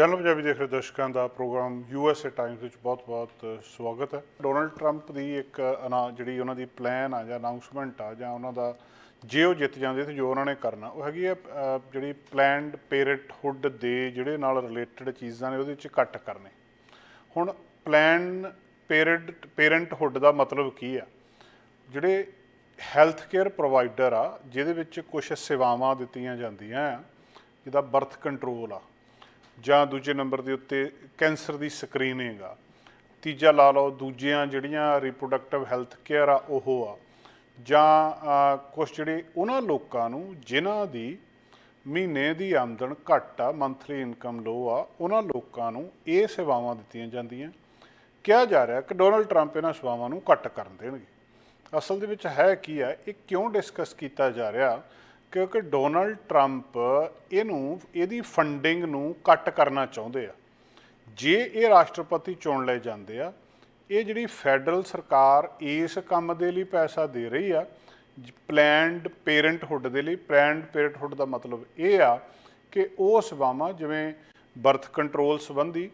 Channel Punjabi ਦੇਖ ਰਹੇ ਦਰਸ਼ਕਾਂ ਦਾ ਪ੍ਰੋਗਰਾਮ ਯੂਐਸਏ ਟਾਈਮਸ ਵਿੱਚ ਬਹੁਤ-ਬਹੁਤ ਸਵਾਗਤ ਹੈ। ਡੋਨਲਡ ਟਰੰਪ ਦੀ ਇੱਕ ਅਨਾ, ਜਿਹੜੀ ਉਹਨਾਂ ਦੀ ਪਲਾਨ ਆ ਜਾਂ ਅਨਾਉਂਸਮੈਂਟ ਆ ਜਾਂ ਉਹਨਾਂ ਦਾ ਜੇ ਉਹ ਜਿੱਤ ਜਾਂਦੇ ਤੇ ਜੋ ਉਹਨਾਂ ਨੇ ਕਰਨਾ, ਉਹ ਹੈਗੀ ਹੈ ਜਿਹੜੀ ਪਲੈਨਡ ਪੇਰੈਂਟਹੁੱਡ ਦੇ ਜਿਹੜੇ ਨਾਲ ਰਿਲੇਟਡ ਚੀਜ਼ਾਂ ਨੇ ਉਹਦੇ ਵਿੱਚ ਕੱਟ ਕਰਨੇ। ਹੁਣ ਪਲੈਨ ਪੇਰੈਂਟ ਪੇਰੈਂਟਹੁੱਡ ਦਾ ਮਤਲਬ ਕੀ ਆ? ਜਿਹੜੇ ਹੈਲਥ ਕੇਅਰ ਪ੍ਰੋਵਾਈਡਰ ਆ, ਜਿਹਦੇ ਵਿੱਚ ਕੁਝ ਸੇਵਾਵਾਂ ਦਿੱਤੀਆਂ ਜਾਂਦੀਆਂ ਆ, ਜਿਹਦਾ ਬਰਥ ਕੰਟਰੋਲ ਆ ਜਾਂ ਦੂਜੇ ਨੰਬਰ ਦੇ ਉੱਤੇ ਕੈਂਸਰ ਦੀ ਸਕਰੀਨਿੰਗ ਆ ਤੀਜਾ ਲਾ ਲਓ, ਦੂਜੀਆਂ ਜਿਹੜੀਆਂ ਰਿਪਰੋਡਕਟਿਵ ਹੈਲਥ ਕੇਅਰ ਆ, ਉਹ ਆ। ਜਾਂ ਕੁਝ ਜਿਹੜੇ ਉਹਨਾਂ ਲੋਕਾਂ ਨੂੰ ਜਿਨ੍ਹਾਂ ਦੀ ਮਹੀਨੇ ਦੀ ਆਮਦਨ ਘੱਟ ਆ ਮੰਥਲੀ ਇਨਕਮ ਲੋ ਆ, ਉਹਨਾਂ ਲੋਕਾਂ ਨੂੰ ਇਹ ਸੇਵਾਵਾਂ ਦਿੱਤੀਆਂ ਜਾਂਦੀਆਂ। ਕਿਹਾ ਜਾ ਰਿਹਾ ਕਿ ਡੋਨਲਡ ਟਰੰਪ ਇਹਨਾਂ ਸੇਵਾਵਾਂ ਨੂੰ ਘੱਟ ਕਰਨ ਦੇਣਗੇ। ਅਸਲ ਦੇ ਵਿੱਚ ਹੈ ਕੀ ਹੈ ਇਹ ਕਿਉਂ ਡਿਸਕਸ ਕੀਤਾ ਜਾ ਰਿਹਾ ਕਿਉਂਕਿ ਡੋਨਲਡ ਟਰੰਪ ਇਹਨੂੰ, ਇਹਦੀ ਫੰਡਿੰਗ ਨੂੰ ਕੱਟ ਕਰਨਾ ਚਾਹੁੰਦੇ ਆ। ਜੇ ਇਹ ਰਾਸ਼ਟਰਪਤੀ ਚੁਣ ਲਏ ਜਾਂਦੇ ਆ, ਇਹ ਜਿਹੜੀ ਫੈਡਰਲ ਸਰਕਾਰ ਇਸ ਕੰਮ ਦੇ ਲਈ ਪੈਸਾ ਦੇ ਰਹੀ ਆ ਪਲੈਨਡ ਪੇਰੈਂਟਹੁੱਡ ਦੇ ਲਈ ਪਲੈਨਡ ਪੇਰੈਂਟਹੁੱਡ ਦਾ ਮਤਲਬ ਇਹ ਆ ਕਿ ਉਹ ਸੇਵਾਵਾਂ, ਜਿਵੇਂ ਬਰਥ ਕੰਟਰੋਲ ਸੰਬੰਧੀ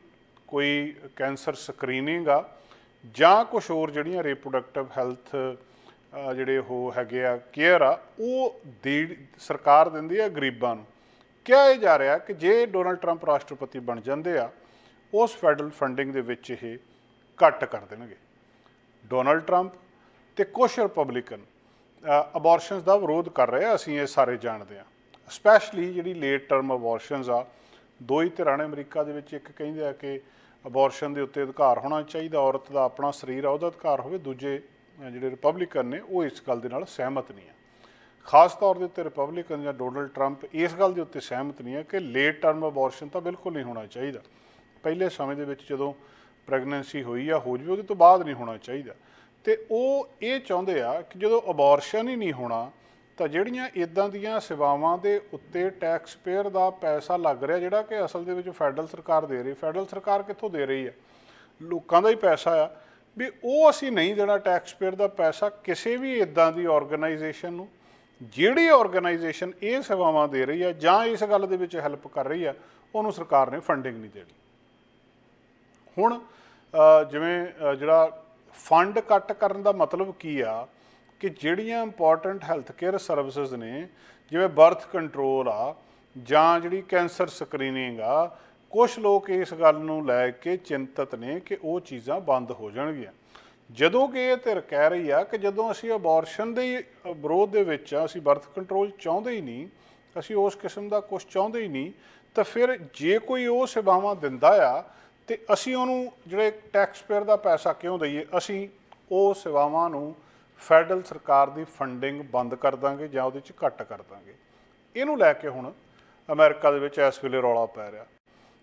ਕੋਈ ਕੈਂਸਰ ਸਕਰੀਨਿੰਗ ਆ ਜਾਂ ਕੁਝ ਹੋਰ ਜਿਹੜੀਆਂ ਰਿਪਰੋਡਕਟਿਵ ਹੈਲਥ ਜਿਹੜੇ ਉਹ ਹੈਗੇ ਆ ਕੇਅਰ ਆ, ਉਹ ਦੇ ਸਰਕਾਰ ਦਿੰਦੀ ਆ ਗਰੀਬਾਂ ਨੂੰ। ਕਿਹਾ ਇਹ ਜਾ ਰਿਹਾ ਕਿ ਜੇ ਡੋਨਲਡ ਟਰੰਪ ਰਾਸ਼ਟਰਪਤੀ ਬਣ ਜਾਂਦੇ ਆ, ਉਸ ਫੈਡਰਲ ਫੰਡਿੰਗ ਦੇ ਵਿੱਚ ਇਹ ਕੱਟ ਕਰ ਦੇਣਗੇ। ਡੋਨਲਡ ਟਰੰਪ ਤੇ ਕੁਝ ਰਿਪਬਲਿਕਨ ਅਬੋਰਸ਼ਨਸ ਦਾ ਵਿਰੋਧ ਕਰ ਰਹੇ ਆ, ਅਸੀਂ ਇਹ ਸਾਰੇ ਜਾਣਦੇ ਆ। ਸਪੈਸ਼ਲੀ ਜਿਹੜੀ ਲੇਟ ਟਰਮ ਅਬੋਰਸ਼ਨਸ ਆ, ਦੋ ਹੀ ਧਿਰਾਂ ਨੇ ਅਮਰੀਕਾ ਦੇ ਵਿੱਚ, ਇੱਕ ਕਹਿੰਦੇ ਆ ਕਿ ਅਬੋਰਸ਼ਨ ਦੇ ਉੱਤੇ ਅਧਿਕਾਰ ਹੋਣਾ ਚਾਹੀਦਾ, ਔਰਤ ਦਾ ਆਪਣਾ ਸਰੀਰ ਆ, ਉਹਦਾ ਅਧਿਕਾਰ ਹੋਵੇ, ਦੂਜੇ ਜਿਹੜੇ ਰਿਪਬਲਿਕਨ ਨੇ, ਉਹ ਇਸ ਗੱਲ ਦੇ ਨਾਲ ਸਹਿਮਤ ਨਹੀਂ ਆ। ਖਾਸ ਤੌਰ ਦੇ ਉੱਤੇ ਰਿਪਬਲਿਕਨ ਜਾਂ ਡੋਨਲਡ ਟਰੰਪ ਇਸ ਗੱਲ ਦੇ ਉੱਤੇ ਸਹਿਮਤ ਨਹੀਂ ਹੈ ਕਿ ਲੇਟ ਟਰਮ ਅਬੋਰਸ਼ਨ ਤਾਂ ਬਿਲਕੁਲ ਨਹੀਂ ਹੋਣਾ ਚਾਹੀਦਾ। ਪਹਿਲੇ ਸਮੇਂ ਦੇ ਵਿੱਚ ਜਦੋਂ ਪ੍ਰੈਗਨੈਂਸੀ ਹੋਈ ਆ ਹੋ ਜਵੇ, ਉਹਦੇ ਤੋਂ ਬਾਅਦ ਨਹੀਂ ਹੋਣਾ ਚਾਹੀਦਾ। ਤੇ ਉਹ ਇਹ ਚਾਹੁੰਦੇ ਆ ਕਿ ਜਦੋਂ ਅਬੋਰਸ਼ਨ ਹੀ ਨਹੀਂ ਹੋਣਾ, ਤਾਂ ਜਿਹੜੀਆਂ ਇਦਾਂ ਦੀਆਂ ਸੇਵਾਵਾਂ ਦੇ ਉੱਤੇ ਟੈਕਸ ਪੇਅਰ ਦਾ ਪੈਸਾ ਲੱਗ ਰਿਹਾ, ਜਿਹੜਾ ਕਿ ਅਸਲ ਦੇ ਵਿੱਚ ਫੈਡਰਲ ਸਰਕਾਰ ਦੇ ਰਹੀ। ਫੈਡਰਲ ਸਰਕਾਰ ਕਿੱਥੋਂ ਦੇ ਰਹੀ ਆ? ਲੋਕਾਂ ਦਾ ਹੀ ਪੈਸਾ ਆ। ਵੀ ਉਹ ਅਸੀਂ ਨਹੀਂ ਦੇਣਾ ਟੈਕਸ ਪੇਅਰ ਦਾ ਪੈਸਾ ਕਿਸੇ ਵੀ ਇਦਾਂ ਦੀ ਆਰਗੇਨਾਈਜੇਸ਼ਨ ਨੂੰ, ਜਿਹੜੀ ਆਰਗੇਨਾਈਜੇਸ਼ਨ ਇਹ ਸੇਵਾਵਾਂ ਦੇ ਰਹੀ ਆ ਜਾਂ ਇਸ ਗੱਲ ਦੇ ਵਿੱਚ ਹੈਲਪ ਕਰ ਰਹੀ ਆ, ਉਹਨੂੰ ਸਰਕਾਰ ਨੇ ਫੰਡਿੰਗ ਨਹੀਂ ਦੇਣੀ। ਹੁਣ ਜਿਵੇਂ ਜਿਹੜਾ ਫੰਡ ਕੱਟ ਕਰਨ ਦਾ ਮਤਲਬ ਕੀ ਆ ਕਿ ਜਿਹੜੀਆਂ ਇੰਪੋਰਟੈਂਟ ਹੈਲਥ ਕੇਅਰ ਸਰਵਿਸਿਜ਼ ਨੇ, ਜਿਵੇਂ ਬਰਥ ਕੰਟਰੋਲ ਆ ਜਾਂ ਜਿਹੜੀ ਕੈਂਸਰ ਸਕਰੀਨਿੰਗ ਆ ਕੁਝ ਲੋਕ ਇਸ ਗੱਲ ਨੂੰ ਲੈ ਕੇ ਚਿੰਤਤ ਨੇ ਕਿ ਉਹ ਚੀਜ਼ਾਂ ਬੰਦ ਹੋ ਜਾਣਗੀਆਂ। ਜਦੋਂ ਕਿ ਇਹ ਧਿਰ ਕਹਿ ਰਹੀ ਆ ਕਿ ਜਦੋਂ ਅਸੀਂ ਅਬੋਰਸ਼ਨ ਦੇ ਵਿਰੋਧ ਦੇ ਵਿੱਚ ਆ, ਅਸੀਂ ਬਰਥ ਕੰਟਰੋਲ ਚਾਹੁੰਦੇ ਹੀ ਨਹੀਂ, ਅਸੀਂ ਉਸ ਕਿਸਮ ਦਾ ਕੁਝ ਚਾਹੁੰਦੇ ਹੀ ਨਹੀਂ, ਤਾਂ ਫਿਰ ਜੇ ਕੋਈ ਉਹ ਸੇਵਾਵਾਂ ਦਿੰਦਾ ਆ ਤੇ ਅਸੀਂ ਉਹਨੂੰ ਜਿਹੜੇ ਟੈਕਸ ਪੇਅਰ ਦਾ ਪੈਸਾ ਕਿਉਂ ਦਈਏ? ਅਸੀਂ ਉਹ ਸੇਵਾਵਾਂ ਨੂੰ ਫੈਡਰਲ ਸਰਕਾਰ ਦੀ ਫੰਡਿੰਗ ਬੰਦ ਕਰ ਦਾਂਗੇ ਜਾਂ ਉਹਦੇ ਚ ਘੱਟ ਕਰ ਦਾਂਗੇ। ਇਹਨੂੰ ਲੈ ਕੇ ਹੁਣ ਅਮਰੀਕਾ ਦੇ ਵਿੱਚ ਇਸ ਵੇਲੇ ਰੌਲਾ ਪੈ ਰਿਹਾ।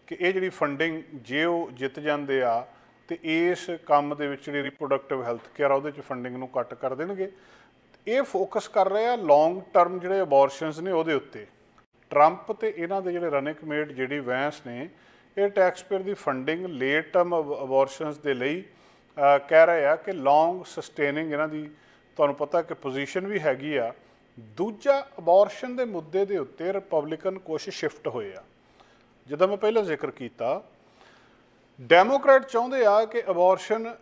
ਕਿ ਇਹ ਜਿਹੜੀ ਫੰਡਿੰਗ ਜੇ ਉਹ ਜਿੱਤ ਜਾਂਦੇ ਆ ਤੇ ਇਸ ਕੰਮ ਦੇ ਵਿੱਚ ਜਿਹੜੀ ਰਿਪਰੋਡਕਟਿਵ ਹੈਲਥ ਕੇਅਰ ਆ, ਉਹਦੇ ਚ ਫੰਡਿੰਗ ਨੂੰ ਕੱਟ ਕਰ ਦੇਣਗੇ। ਇਹ ਫੋਕਸ ਕਰ ਰਹੇ ਆ ਲੌਂਗ ਟਰਮ ਜਿਹੜੇ ਅਬੋਰਸ਼ਨਸ ਨੇ ਉਹਦੇ ਉੱਤੇ। ਟਰੰਪ ਤੇ ਇਹਨਾਂ ਦੇ ਜਿਹੜੇ ਰਨਿਕ ਕਮੇਟ ਜਿਹੜੀ ਵੈਂਸ ਨੇ, ਇਹ ਟੈਕਸ ਪੇਅਰ ਦੀ ਫੰਡਿੰਗ ਲੇਟ ਟਰਮ ਅਬੋਰਸ਼ਨਸ ਦੇ ਲਈ ਕਹਿ ਰਹੇ ਆ ਕਿ ਲੌਂਗ ਸਸਟੇਨਿੰਗ ਇਹਨਾਂ ਦੀ ਤੁਹਾਨੂੰ ਪਤਾ ਕਿ ਪੋਜੀਸ਼ਨ ਵੀ ਹੈਗੀ ਆ। ਦੂਜਾ ਅਬੋਰਸ਼ਨ ਦੇ ਮੁੱਦੇ ਦੇ ਉੱਤੇ ਰਿਪਬਲਿਕਨ ਕੁਛ ਸ਼ਿਫਟ ਹੋਏ ਆ। ਜਿੱਦਾਂ ਮੈਂ ਪਹਿਲਾਂ ਜ਼ਿਕਰ ਕੀਤਾ ਡੈਮੋਕ੍ਰੈਟ ਚਾਹੁੰਦੇ ਆ ਕਿ ਅਬੋਰਸ਼ਨ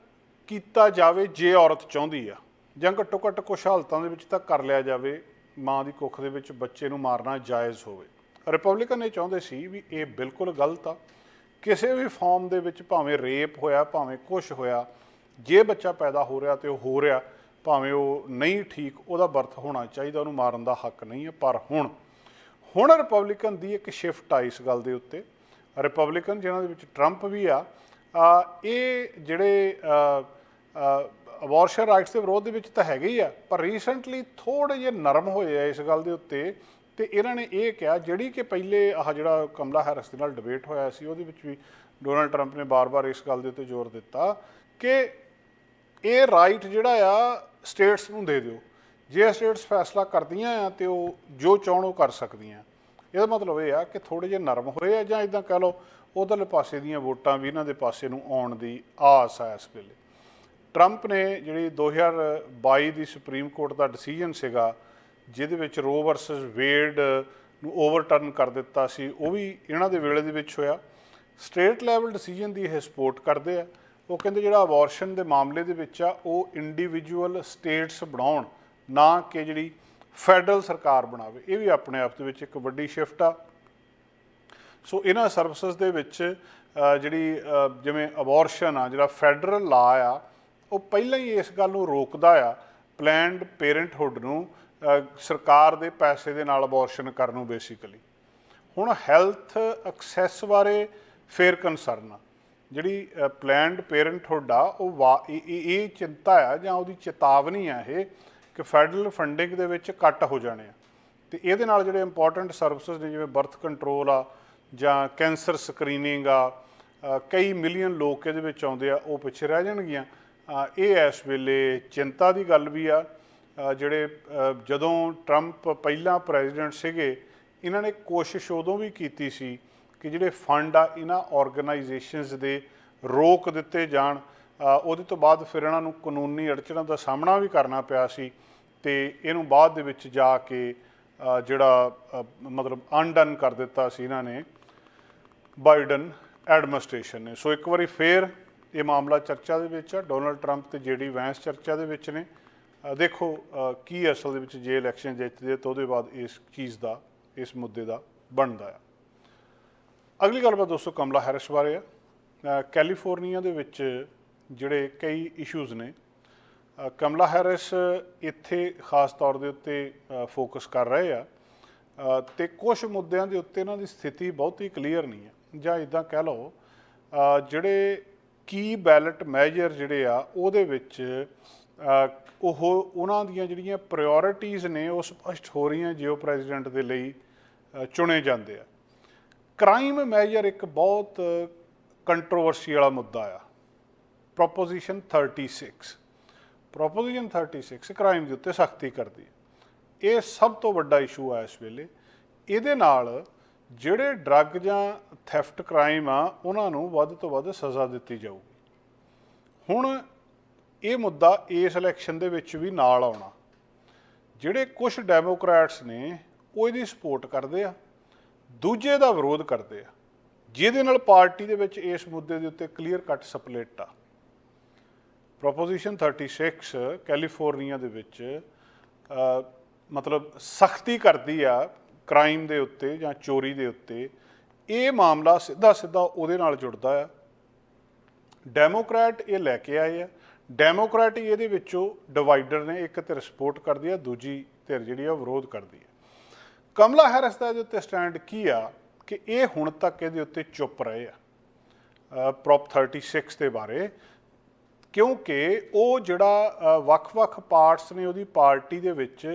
ਕੀਤਾ ਜਾਵੇ ਜੇ ਔਰਤ ਚਾਹੁੰਦੀ ਆ। ਜਾਂ ਘੱਟੋ ਘੱਟ ਕੁਛ ਹਾਲਤਾਂ ਦੇ ਵਿੱਚ ਤਾਂ ਕਰ ਲਿਆ ਜਾਵੇ, ਮਾਂ ਦੀ ਕੁੱਖ ਦੇ ਵਿੱਚ ਬੱਚੇ ਨੂੰ ਮਾਰਨਾ ਜਾਇਜ਼ ਹੋਵੇ। ਰਿਪਬਲਿਕਨ ਇਹ ਚਾਹੁੰਦੇ ਸੀ ਵੀ ਇਹ ਬਿਲਕੁਲ ਗਲਤ ਆ। ਕਿਸੇ ਵੀ ਫਾਰਮ ਦੇ ਵਿੱਚ ਭਾਵੇਂ ਰੇਪ ਹੋਇਆ, ਭਾਵੇਂ ਕੁਛ ਹੋਇਆ, ਜੇ ਬੱਚਾ ਪੈਦਾ ਹੋ ਰਿਹਾ ਤੇ ਉਹ ਹੋ ਰਿਹਾ, ਭਾਵੇਂ ਉਹ ਨਹੀਂ ਠੀਕ, ਉਹਦਾ ਬਰਥ ਹੋਣਾ ਚਾਹੀਦਾ, ਉਹਨੂੰ ਮਾਰਨ ਦਾ ਹੱਕ ਨਹੀਂ ਹੈ ਪਰ ਹੁਣ ਹੁਣ ਰਿਪਬਲਿਕਨ ਦੀ ਇੱਕ ਸ਼ਿਫਟ ਆਈ ਇਸ ਗੱਲ ਦੇ ਉੱਤੇ। ਰਿਪਬਲਿਕਨ ਜਿਹਨਾਂ ਦੇ ਵਿੱਚ ਟਰੰਪ ਵੀ ਆ ਇਹ ਜਿਹੜੇ ਅਬੋਰਸ਼ਨ ਰਾਈਟਸ ਦੇ ਵਿਰੋਧ ਦੇ ਵਿੱਚ ਤਾਂ ਹੈਗੇ ਹੀ ਆ, ਪਰ ਰੀਸੈਂਟਲੀ ਥੋੜੇ ਜਿਹੇ ਨਰਮ ਹੋਏ ਆ ਇਸ ਗੱਲ ਦੇ ਉੱਤੇ ਤੇ ਇਹਨਾਂ ਨੇ ਇਹ ਕਿਹਾ, ਜਿਹੜੀ ਕਿ ਪਹਿਲੇ ਆਹ ਜਿਹੜਾ ਕਮਲਾ ਹੈਰਿਸ ਦੇ ਨਾਲ ਡਿਬੇਟ ਹੋਇਆ ਸੀ, ਉਹਦੇ ਵਿੱਚ ਵੀ ਡੋਨਲਡ ਟਰੰਪ ਨੇ ਬਾਰ-ਬਾਰ ਇਸ ਗੱਲ ਦੇ ਉੱਤੇ ਜ਼ੋਰ ਦਿੱਤਾ ਕਿ ਇਹ ਰਾਈਟ ਜਿਹੜਾ ਆ ਸਟੇਟਸ ਨੂੰ ਦੇ ਦਿਓ। ਜੇ ਸਟੇਟਸ ਫੈਸਲਾ ਕਰਦੀਆਂ ਆ ਤੇ ਉਹ ਜੋ ਚਾਹਣ ਉਹ ਕਰ ਸਕਦੀਆਂ। ਇਹਦਾ ਮਤਲਬ ਇਹ ਆ ਕਿ ਥੋੜੇ ਜਿਹੇ ਨਰਮ ਹੋਏ ਆ ਜਾਂ ਇਦਾਂ ਕਹ ਲਓ ਉਧਰਲੇ ਪਾਸੇ ਦੀਆਂ ਵੋਟਾਂ ਵੀ ਇਹਨਾਂ ਦੇ ਪਾਸੇ ਨੂੰ ਆਉਣ ਦੀ ਆਸ ਆ ਇਸ ਵੇਲੇ। ਟਰੰਪ ਨੇ ਜਿਹੜੀ 2022 ਦੀ ਸੁਪਰੀਮ ਕੋਰਟ ਦਾ ਡਿਸੀਜਨ ਸੀਗਾ, ਜਿਹਦੇ ਵਿੱਚ ਰੋ ਵਰਸਸ ਵੇਡ ਨੂੰ ਓਵਰਟਰਨ ਕਰ ਦਿੱਤਾ ਸੀ, ਉਹ ਵੀ ਇਹਨਾਂ ਦੇ ਵੇਲੇ ਦੇ ਵਿੱਚ ਹੋਇਆ। ਸਟੇਟ ਲੈਵਲ ਡਿਸੀਜਨ ਦੀ ਇਹ ਸਪੋਰਟ ਕਰਦੇ ਆ। ਉਹ ਕਹਿੰਦੇ ਜਿਹੜਾ ਅਬੋਰਸ਼ਨ ਦੇ ਮਾਮਲੇ ਦੇ ਵਿੱਚ ਆ, ਉਹ ਇੰਡੀਵਿਜੂਅਲ ਸਟੇਟਸ ਬਣਾਉਣ। ਨਾ ਕਿ ਜਿਹੜੀ ਫੈਡਰਲ ਸਰਕਾਰ ਬਣਾਵੇ, ਇਹ ਵੀ ਆਪਣੇ ਆਪ ਦੇ ਵਿੱਚ ਇੱਕ ਵੱਡੀ ਸ਼ਿਫਟ ਆ। ਸੋ ਇਹਨਾਂ ਸਰਵਿਸਿਜ਼ ਦੇ ਵਿੱਚ ਜਿਹੜੀ ਜਿਵੇਂ ਅਬੋਰਸ਼ਨ ਆ, ਜਿਹੜਾ ਫੈਡਰਲ ਲਾ ਆ, ਉਹ ਪਹਿਲਾਂ ਹੀ ਇਸ ਗੱਲ ਨੂੰ ਰੋਕਦਾ ਆ ਪਲੈਨਡ ਪੇਰੈਂਟਹੁੱਡ ਨੂੰ ਸਰਕਾਰ ਦੇ ਪੈਸੇ ਦੇ ਨਾਲ ਅਬੋਰਸ਼ਨ ਕਰਨ ਨੂੰ ਬੇਸਿਕਲੀ ਹੁਣ ਹੈਲਥ ਐਕਸੈਸ ਬਾਰੇ ਫੇਰ ਕੰਸਰਨ ਆ। ਜਿਹੜੀ ਪਲੈਨਡ ਪੇਰੈਂਟਹੁੱਡ ਆ, ਉਹ ਵਾ- ਇਹ ਚਿੰਤਾ ਆ ਜਾਂ ਉਹਦੀ ਚੇਤਾਵਨੀ ਆ ਇਹ ਕਿ ਫੈਡਰਲ ਫੰਡਿੰਗ ਦੇ ਵਿੱਚ ਕੱਟ ਹੋ ਜਾਣੇ ਆ। ਤੇ ਇਹਦੇ ਨਾਲ ਜਿਹੜੇ ਇੰਪੋਰਟੈਂਟ ਸਰਵਿਸਿਜ਼ ਨੇ, ਜਿਵੇਂ ਬਰਥ ਕੰਟਰੋਲ ਆ, ਜਾਂ ਕੈਂਸਰ ਸਕਰੀਨਿੰਗ ਆ ਕਈ ਮਿਲੀਅਨ ਲੋਕ ਇਹਦੇ ਵਿੱਚ ਆਉਂਦੇ ਆ, ਉਹ ਪਿੱਛੇ ਰਹਿ ਜਾਣਗੀਆਂ। ਇਹ ਇਸ ਵੇਲੇ ਚਿੰਤਾ ਦੀ ਗੱਲ ਵੀ ਆ। ਜਿਹੜੇ ਜਦੋਂ ਟਰੰਪ ਪਹਿਲਾਂ ਪ੍ਰੈਜ਼ੀਡੈਂਟ ਸੀਗੇ, ਇਹਨਾਂ ਨੇ ਕੋਸ਼ਿਸ਼ ਉਦੋਂ ਵੀ ਕੀਤੀ ਸੀ ਕਿ ਜਿਹੜੇ ਫੰਡ ਆ, ਇਹਨਾਂ ਆਰਗੇਨਾਈਜੇਸ਼ਨਸ ਦੇ ਰੋਕ ਦਿੱਤੇ ਜਾਣ। ਉਹਦੇ ਤੋਂ ਬਾਅਦ ਫਿਰ ਇਹਨਾਂ ਨੂੰ ਕਾਨੂੰਨੀ ਅੜਚਣਾਂ ਦਾ ਸਾਹਮਣਾ ਵੀ ਕਰਨਾ ਪਿਆ ਸੀ ਤੇ ਇਹਨੂੰ ਬਾਅਦ ਦੇ ਵਿੱਚ ਜਾ ਕੇ ਜਿਹੜਾ ਮਤਲਬ ਅਨਡਨ ਕਰ ਦਿੱਤਾ ਸੀ ਇਹਨਾਂ ਨੇ, ਬਾਈਡਨ ਐਡਮਿਨਿਸਟ੍ਰੇਸ਼ਨ ਨੇ। ਸੋ ਇੱਕ ਵਾਰੀ ਫੇਰ ਇਹ ਮਾਮਲਾ ਚਰਚਾ ਦੇ ਵਿੱਚ ਆ, ਡੋਨਲਡ ਟਰੰਪ ਤੇ ਜੇਡੀ ਵੈਂਸ ਚਰਚਾ ਦੇ ਵਿੱਚ ਨੇ। ਦੇਖੋ ਕੀ ਅਸਲ ਦੇ ਵਿੱਚ ਜੇ ਇਲੈਕਸ਼ਨ ਜਿੱਤਦੇ ਤਾਂ ਉਹਦੇ ਬਾਅਦ ਇਸ ਚੀਜ਼ ਦਾ, ਇਸ ਮੁੱਦੇ ਦਾ ਬਣਦਾ ਆ। ਅਗਲੀ ਗੱਲਬਾਤ ਦੋਸਤੋ ਕਮਲਾ ਹੈਰਿਸ ਬਾਰੇ ਆ। ਕੈਲੀਫੋਰਨੀਆ ਦੇ ਵਿੱਚ ਜਿਹੜੇ ਕਈ ਇਸ਼ੂਜ਼ ਨੇ ਕਮਲਾ ਹੈਰਿਸ ਇੱਥੇ ਖਾਸ ਤੌਰ ਦੇ ਉੱਤੇ ਫੋਕਸ ਕਰ ਰਹੇ ਆ। ਅ, ਤੇ ਕੁਝ ਮੁੱਦਿਆਂ ਦੇ ਉੱਤੇ ਇਹਨਾਂ ਦੀ ਸਥਿਤੀ ਬਹੁਤੀ ਕਲੀਅਰ ਨਹੀਂ ਹੈ। ਜਾਂ ਇਦਾਂ ਕਹਿ ਲਓ ਜਿਹੜੇ ਕੀ ਬੈਲਟ ਮੈਜਰ ਜਿਹੜੇ ਆ ਉਹਦੇ ਵਿੱਚ ਉਹ ਉਹਨਾਂ ਦੀਆਂ ਜਿਹੜੀਆਂ ਪ੍ਰਾਇੋਰਟੀਆਂ ਨੇ ਉਹ ਸਪਸ਼ਟ ਹੋ ਰਹੀਆਂ ਜਿਓ ਪ੍ਰੈਜ਼ੀਡੈਂਟ ਦੇ ਲਈ ਚੁਣੇ ਜਾਂਦੇ ਆ। ਕ੍ਰਾਈਮ ਮੈਜਰ ਇੱਕ ਬਹੁਤ ਕੰਟਰੋਵਰਸੀ ਵਾਲਾ ਮੁੱਦਾ ਆ। ਪ੍ਰੋਪੋਜੀਸ਼ਨ 36 ਪ੍ਰੋਪੋਜੀਸ਼ਨ 36 ਕ੍ਰਾਈਮ ਦੇ ਉੱਤੇ ਸਖਤੀ ਕਰਦੀ ਹੈ। ਇਹ ਸਭ ਤੋਂ ਵੱਡਾ ਇਸ਼ੂ ਆ ਇਸ ਵੇਲੇ। ਇਹਦੇ ਨਾਲ ਜਿਹੜੇ ਡਰੱਗ ਜਾਂ ਥੈਫਟ ਕ੍ਰਾਈਮ ਆ, ਉਹਨਾਂ ਨੂੰ ਵੱਧ ਤੋਂ ਵੱਧ ਸਜ਼ਾ ਦਿੱਤੀ ਜਾਊਗੀ। ਹੁਣ ਇਹ ਮੁੱਦਾ ਇਸ ਇਲੈਕਸ਼ਨ ਦੇ ਵਿੱਚ ਵੀ ਨਾਲ ਆਉਣਾ। ਜਿਹੜੇ ਕੁਝ ਡੈਮੋਕ੍ਰੈਟਸ ਨੇ, ਉਹ ਇਹਦੀ ਸਪੋਰਟ ਕਰਦੇ ਆ। ਦੂਜੇ ਦਾ ਵਿਰੋਧ ਕਰਦੇ ਆ। ਜਿਹਦੇ ਨਾਲ ਪਾਰਟੀ ਦੇ ਵਿੱਚ ਇਸ ਮੁੱਦੇ ਦੇ ਉੱਤੇ ਕਲੀਅਰ ਕੱਟ ਸਪਲਿਟ ਆ। ਪ੍ਰੋਪੋਜੀਸ਼ਨ 36 ਕੈਲੀਫੋਰਨੀਆ ਦੇ ਵਿੱਚ ਮਤਲਬ ਸਖਤੀ ਕਰਦੀ ਆ ਕ੍ਰਾਈਮ ਦੇ ਉੱਤੇ ਜਾਂ ਚੋਰੀ ਦੇ ਉੱਤੇ, ਇਹ ਮਾਮਲਾ ਸਿੱਧਾ ਸਿੱਧਾ ਉਹਦੇ ਨਾਲ ਜੁੜਦਾ ਆ। ਡੈਮੋਕ੍ਰੈਟ ਇਹ ਲੈ ਕੇ ਆਏ ਆ। ਡੈਮੋਕ੍ਰੈਟ ਹੀ ਇਹਦੇ ਵਿੱਚੋਂ ਡਿਵਾਈਡਰ ਨੇ, ਇੱਕ ਧਿਰ ਸਪੋਰਟ ਕਰਦੀ ਆ, ਦੂਜੀ ਧਿਰ ਜਿਹੜੀ ਆ ਉਹ ਵਿਰੋਧ ਕਰਦੀ ਆ। ਕਮਲਾ ਹੈਰਿਸ ਦਾ ਇਹਦੇ ਉੱਤੇ ਸਟੈਂਡ ਕੀ ਆ ਕਿ ਇਹ ਹੁਣ ਤੱਕ ਇਹਦੇ ਉੱਤੇ ਚੁੱਪ ਰਹੇ ਆ। ਪ੍ਰੋਪ 36 ਦੇ ਬਾਰੇ। ਕਿਉਂਕਿ ਉਹ ਜਿਹੜਾ ਅ, ਵੱਖ-ਵੱਖ ਪਾਰਟਸ ਨੇ ਉਹਦੀ ਪਾਰਟੀ ਦੇ ਵਿੱਚ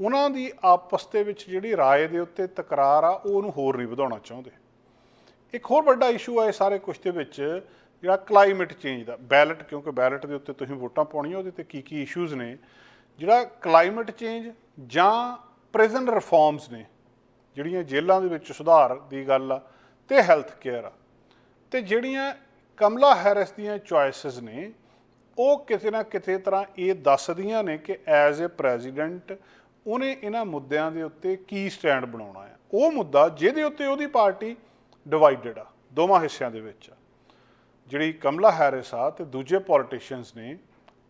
ਉਹਨਾਂ ਦੀ ਆਪਸ ਦੇ ਵਿੱਚ ਜਿਹੜੀ رائے ਦੇ ਉੱਤੇ ਤਕਰਾਰ ਆ ਉਹ ਉਹਨੂੰ ਹੋਰ ਨਹੀਂ ਵਧਾਉਣਾ ਚਾਹੁੰਦੇ ਇੱਕ ਹੋਰ ਵੱਡਾ ਇਸ਼ੂ ਹੈ ਸਾਰੇ ਕੁਝ ਦੇ ਵਿੱਚ ਜਿਹੜਾ ਕਲਾਈਮੇਟ ਚੇਂਜ ਦਾ ਬੈਲਟ ਕਿਉਂਕਿ ਬੈਲਟ ਦੇ ਉੱਤੇ ਤੁਸੀਂ ਵੋਟਾਂ ਪਾਉਣੀਆਂ ਉਹਦੇ ਤੇ ਕੀ ਕੀ ਇਸ਼ੂਜ਼ ਨੇ ਜਿਹੜਾ ਕਲਾਈਮੇਟ ਚੇਂਜ ਜਾਂ ਪ੍ਰਿਜ਼ਨ ਰਿਫਾਰਮਸ ਨੇ ਜਿਹੜੀਆਂ ਜੇਲ੍ਹਾਂ ਦੇ ਵਿੱਚ ਸੁਧਾਰ ਦੀ ਗੱਲ ਆ ਤੇ ਹੈਲਥ ਕੇਅਰ ਆ ਤੇ ਜਿਹੜੀਆਂ ਕਮਲਾ ਹੈਰਿਸ ਦੀਆਂ ਚੁਆਇਸਸ ਨੇ ਉਹ ਕਿਤੇ ਨਾ ਕਿਤੇ ਤਰ੍ਹਾਂ ਇਹ ਦੱਸਦੀਆਂ ਨੇ ਕਿ ਐਜ਼ ਅ ਪ੍ਰੈਜ਼ੀਡੈਂਟ ਉਹਨੇ ਇਹਨਾਂ ਮੁੱਦਿਆਂ ਦੇ ਉੱਤੇ ਕੀ ਸਟੈਂਡ ਬਣਾਉਣਾ ਹੈ। ਉਹ ਮੁੱਦਾ ਜਿਹਦੇ ਉੱਤੇ ਉਹਦੀ ਪਾਰਟੀ ਡਿਵਾਈਡਡ ਆ, ਦੋਵਾਂ ਹਿੱਸਿਆਂ ਦੇ ਵਿੱਚ। ਆ ਜਿਹੜੀ ਕਮਲਾ ਹੈਰਿਸ ਆ ਤੇ ਦੂਜੇ ਪੋਲੀਟੀਸ਼ੀਅਨਸ ਨੇ,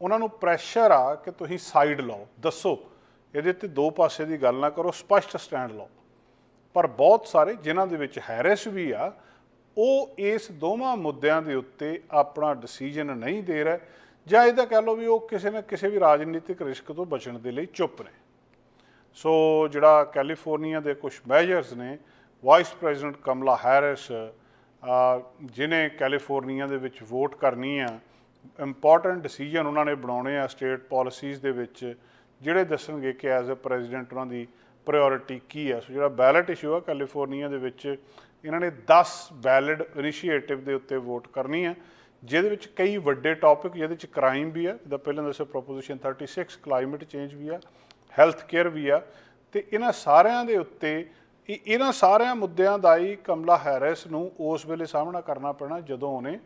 ਉਹਨਾਂ ਨੂੰ ਪ੍ਰੈਸ਼ਰ ਆ ਕਿ ਤੁਸੀਂ ਸਾਈਡ ਲਓ, ਦੱਸੋ। ਇਹਦੇ ਤੇ ਦੋ ਪਾਸੇ ਦੀ ਗੱਲ ਨਾ ਕਰੋ, ਸਪਸ਼ਟ ਸਟੈਂਡ ਲਓ। ਪਰ ਬਹੁਤ ਸਾਰੇ ਜਿਨ੍ਹਾਂ ਦੇ ਵਿੱਚ ਹੈਰਿਸ ਵੀ ਆ, ਉਹ ਇਸ ਦੋਵਾਂ ਮੁੱਦਿਆਂ ਦੇ ਉੱਤੇ ਆਪਣਾ ਡਿਸੀਜਨ ਨਹੀਂ ਦੇ ਰਿਹਾ। ਜਾਂ ਇਹਦਾ ਕਹਿ ਲਓ ਵੀ ਉਹ ਕਿਸੇ ਨਾ ਕਿਸੇ ਵੀ ਰਾਜਨੀਤਿਕ ਰਿਸਕ ਤੋਂ ਬਚਣ ਦੇ ਲਈ ਚੁੱਪ ਨੇ। ਸੋ ਜਿਹੜਾ ਕੈਲੀਫੋਰਨੀਆ ਦੇ ਕੁਝ ਮੈਜਰਸ ਨੇ vice president Kamala Harris uh, ਜਿਨੇ ਕੈਲੀਫੋਰਨੀਆ ਦੇ ਵਿੱਚ ਵੋਟ ਕਰਨੀ ਆ ਇੰਪੋਰਟੈਂਟ ਡਿਸੀਜਨ ਉਹਨਾਂ ਨੇ ਬਣਾਉਣੇ ਆ ਸਟੇਟ ਪਾਲਿਸੀਜ਼ ਦੇ ਵਿੱਚ ਜਿਹੜੇ ਦੱਸਣਗੇ ਕਿ ਐਜ਼ ਅ ਪ੍ਰੈਜ਼ੀਡੈਂਟ ਉਹਨਾਂ ਦੀ ਪ੍ਰਾਇੋਰਟੀ ਕੀ ਹੈ ਸੋ ਜਿਹੜਾ ਬੈਲਟ ਇਸ਼ੂ ਆ ਕੈਲੀਫੋਰਨੀਆ ਦੇ ਵਿੱਚ ਇਹਨਾਂ ਨੇ 10 ਬੈਲਡ ਇਨੀਸ਼ੀਏਟਿਵ ਦੇ ਉੱਤੇ ਵੋਟ ਕਰਨੀ ਆ। ਜਿਹਦੇ ਵਿੱਚ ਕਈ ਵੱਡੇ ਟੌਪਿਕ ਜਿਹਦੇ ਵਿੱਚ ਕ੍ਰਾਈਮ ਵੀ ਆ, ਜਿੱਦਾਂ ਪਹਿਲਾਂ ਦੱਸਿਆ ਪ੍ਰੋਪੋਜੀਸ਼ਨ 36 ਕਲਾਈਮੇਟ ਚੇਂਜ ਵੀ ਆ ਹੈਲਥ ਕੇਅਰ ਵੀ ਆ, ਤੇ ਇਹਨਾਂ ਸਾਰਿਆਂ ਦੇ ਉੱਤੇ ਇਹ- ਇਹਨਾਂ ਸਾਰਿਆਂ ਮੁੱਦਿਆਂ ਦਾ ਹੀ ਕਮਲਾ ਹੈਰਿਸ ਨੂੰ ਉਸ ਵੇਲੇ ਸਾਹਮਣਾ ਕਰਨਾ ਪੈਣਾ ਜਦੋਂ ਉਹਨੇ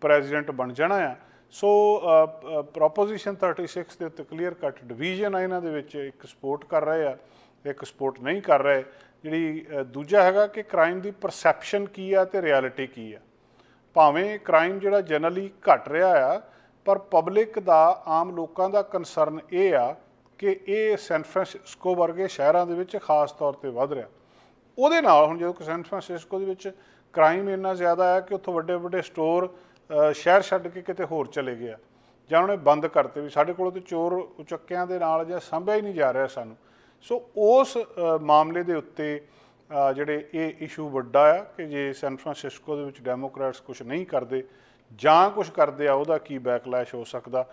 ਪ੍ਰੈਜ਼ੀਡੈਂਟ ਬਣ ਜਾਣਾ ਆ। ਸੋ ਪ੍ਰੋਪੋਜੀਸ਼ਨ 36 ਦੇ ਉੱਤੇ ਕਲੀਅਰ ਕੱਟ ਡਿਵੀਜ਼ਨ ਆ ਇਹਨਾਂ ਦੇ ਵਿੱਚ, ਇੱਕ ਸਪੋਰਟ ਕਰ ਰਹੇ ਆ, ਇੱਕ ਸਪੋਰਟ ਨਹੀਂ ਕਰ ਰਹੇ। ਜਿਹੜੀ ਦੂਜਾ ਹੈਗਾ ਕਿ ਕ੍ਰਾਈਮ ਦੀ ਪਰਸੈਪਸ਼ਨ ਕੀ ਆ ਤੇ ਰਿਐਲਿਟੀ ਕੀ ਆ। ਭਾਵੇਂ ਕ੍ਰਾਈਮ ਜਿਹੜਾ ਜਨਰਲੀ ਘਟ ਰਿਹਾ ਆ, ਪਰ ਪਬਲਿਕ ਦਾ, ਆਮ ਲੋਕਾਂ ਦਾ ਕਨਸਰਨ ਇਹ ਆ ਕਿ ਇਹ ਸੈਨ ਫਰਾਂਸਿਸਕੋ ਵਰਗੇ ਸ਼ਹਿਰਾਂ ਦੇ ਵਿੱਚ ਖਾਸ ਤੌਰ ਤੇ ਵੱਧ ਰਿਹਾ। ਉਹਦੇ ਨਾਲ ਹੁਣ ਜਦੋਂ ਕਿ ਸੈਨ ਫਰਾਂਸਿਸਕੋ ਦੇ ਵਿੱਚ ਕ੍ਰਾਈਮ ਇੰਨਾ ਜ਼ਿਆਦਾ ਹੈ ਕਿ ਉੱਥੋਂ ਵੱਡੇ ਵੱਡੇ ਸਟੋਰ ਸ਼ਹਿਰ ਛੱਡ ਕੇ ਕਿਤੇ ਹੋਰ ਚਲੇ ਗਏ ਆ ਜਾਂ ਉਹਨੇ ਬੰਦ ਕਰਤੇ ਵੀ। ਸਾਡੇ ਕੋਲੋਂ ਤੇ ਚੋਰ ਉਚੱਕਿਆਂ ਦੇ ਨਾਲ ਜਾਂ ਸਾਂਭਿਆ ਹੀ ਨਹੀਂ ਜਾ ਰਿਹਾ ਸਾਨੂੰ। ਸੋ ਉਸ ਮਾਮਲੇ ਦੇ ਉੱਤੇ ਜਿਹੜੇ ਇਹ ਇਸ਼ੂ ਵੱਡਾ ਆ ਕਿ ਜੇ ਸੈਨ ਫਰਾਂਸਿਸਕੋ ਦੇ ਵਿੱਚ ਡੈਮੋਕ੍ਰੈਟਸ ਕੁਝ ਨਹੀਂ ਕਰਦੇ ਜਾਂ ਕੁਝ ਕਰਦੇ ਆ, ਉਹਦਾ ਕੀ ਬੈਕਲੈਸ਼ ਹੋ ਸਕਦਾ?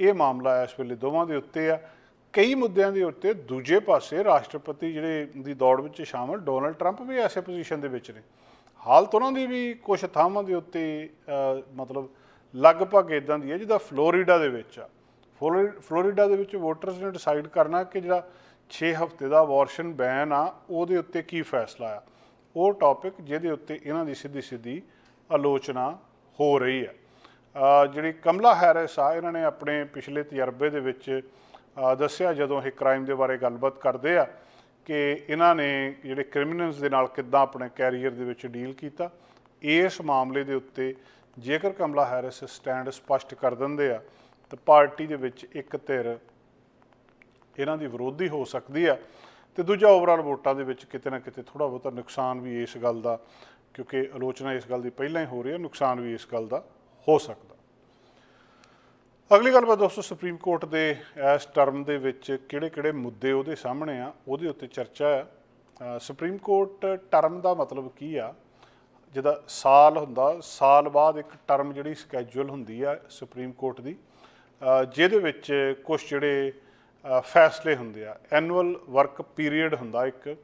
ਇਹ ਮਾਮਲਾ ਇਸ ਵੇਲੇ ਦੋਵਾਂ ਦੇ ਉੱਤੇ ਆ। ਕਈ ਮੁੱਦਿਆਂ ਦੇ ਉੱਤੇ ਦੂਜੇ ਪਾਸੇ ਰਾਸ਼ਟਰਪਤੀ ਜਿਹੜੇ ਦੀ ਦੌੜ ਵਿੱਚ ਸ਼ਾਮਲ ਡੋਨਲਡ ਟਰੰਪ ਵੀ ਐਸੇ ਪੋਜੀਸ਼ਨ ਦੇ ਵਿੱਚ ਨੇ। ਹਾਲਤ ਉਹਨਾਂ ਦੀ ਵੀ ਕੁਝ ਥਾਵਾਂ ਦੇ ਉੱਤੇ ਮਤਲਬ ਲਗਭਗ ਇਦਾਂ ਦੀ ਹੈ, ਜਿੱਦਾਂ ਫਲੋਰੀਡਾ ਦੇ ਵਿੱਚ ਆ। ਫਲੋਰੀ- ਫਲੋਰੀਡਾ ਦੇ ਵਿੱਚ ਵੋਟਰਸ ਨੇ ਡਿਸਾਈਡ ਕਰਨਾ ਕਿ ਜਿਹੜਾ 6 ਹਫ਼ਤੇ ਦਾ ਅਬੋਰਸ਼ਨ ਬੈਨ ਆ, ਉਹਦੇ ਉੱਤੇ ਕੀ ਫੈਸਲਾ ਆ? ਉਹ ਟੌਪਿਕ ਜਿਹਦੇ ਉੱਤੇ ਇਹਨਾਂ ਦੀ ਸਿੱਧੀ ਸਿੱਧੀ ਆਲੋਚਨਾ ਹੋ ਰਹੀ ਹੈ। ਜਿਹੜੀ ਕਮਲਾ ਹੈਰਿਸ ਆ, ਇਹਨਾਂ ਨੇ ਆਪਣੇ ਪਿਛਲੇ ਤਜਰਬੇ ਦੇ ਵਿੱਚ ਦੱਸਿਆ ਜਦੋਂ ਇਹ ਕ੍ਰਾਈਮ ਦੇ ਬਾਰੇ ਗੱਲਬਾਤ ਕਰਦੇ ਆ ਕਿ ਇਹਨਾਂ ਨੇ ਜਿਹੜੇ ਕ੍ਰਿਮੀਨਲਸ ਦੇ ਨਾਲ ਕਿੱਦਾਂ ਆਪਣੇ ਕੈਰੀਅਰ ਦੇ ਵਿੱਚ ਡੀਲ ਕੀਤਾ, ਇਸ ਮਾਮਲੇ ਦੇ ਉੱਤੇ ਜੇਕਰ ਕਮਲਾ ਹੈਰਿਸ ਸਟੈਂਡ ਸਪਸ਼ਟ ਕਰ ਦਿੰਦੇ ਆ, ਤਾਂ ਪਾਰਟੀ ਦੇ ਵਿੱਚ ਇੱਕ ਧਿਰ ਇਹਨਾਂ ਦੀ ਵਿਰੋਧੀ ਹੋ ਸਕਦੀ ਆ ਤੇ ਦੂਜਾ ਓਵਰਆਲ ਵੋਟਾਂ ਦੇ ਵਿੱਚ ਕਿਤੇ ਨਾ ਕਿਤੇ ਥੋੜਾ ਬਹੁਤਾ ਨੁਕਸਾਨ ਵੀ ਇਸ ਗੱਲ ਦਾ, ਕਿਉਂਕਿ ਆਲੋਚਨਾ ਇਸ ਗੱਲ ਦੀ ਪਹਿਲਾਂ ਹੀ ਹੋ ਰਹੀ ਹੈ, ਨੁਕਸਾਨ ਵੀ ਇਸ ਗੱਲ ਦਾ ਹੋ ਸਕਦਾ। ਅਗਲੀ ਗੱਲ ਬਾਤ ਦੋਸਤੋ ਸੁਪਰੀਮ ਕੋਰਟ ਦੇ ਇਸ ਟਰਮ ਦੇ ਵਿੱਚ ਕਿਹੜੇ-ਕਿਹੜੇ ਮੁੱਦੇ ਉਹਦੇ ਸਾਹਮਣੇ ਆ, ਉਹਦੇ ਉੱਤੇ ਚਰਚਾ ਆ ਸੁਪਰੀਮ ਕੋਰਟ ਟਰਮ ਦਾ ਮਤਲਬ ਕੀ ਆ? ਜਿਹਦਾ ਸਾਲ ਹੁੰਦਾ, ਸਾਲ ਬਾਅਦ ਇੱਕ ਟਰਮ ਜਿਹੜੀ ਸਕੇਜੂਲ ਹੁੰਦੀ ਆ ਸੁਪਰੀਮ ਕੋਰਟ ਦੀ। ਜਿਹਦੇ ਵਿੱਚ ਕੁਝ ਜਿਹੜੇ ਫੈਸਲੇ ਹੁੰਦੇ ਆ। ਐਨੂਅਲ ਵਰਕ ਪੀਰੀਅਡ ਹੁੰਦਾ ਇੱਕ।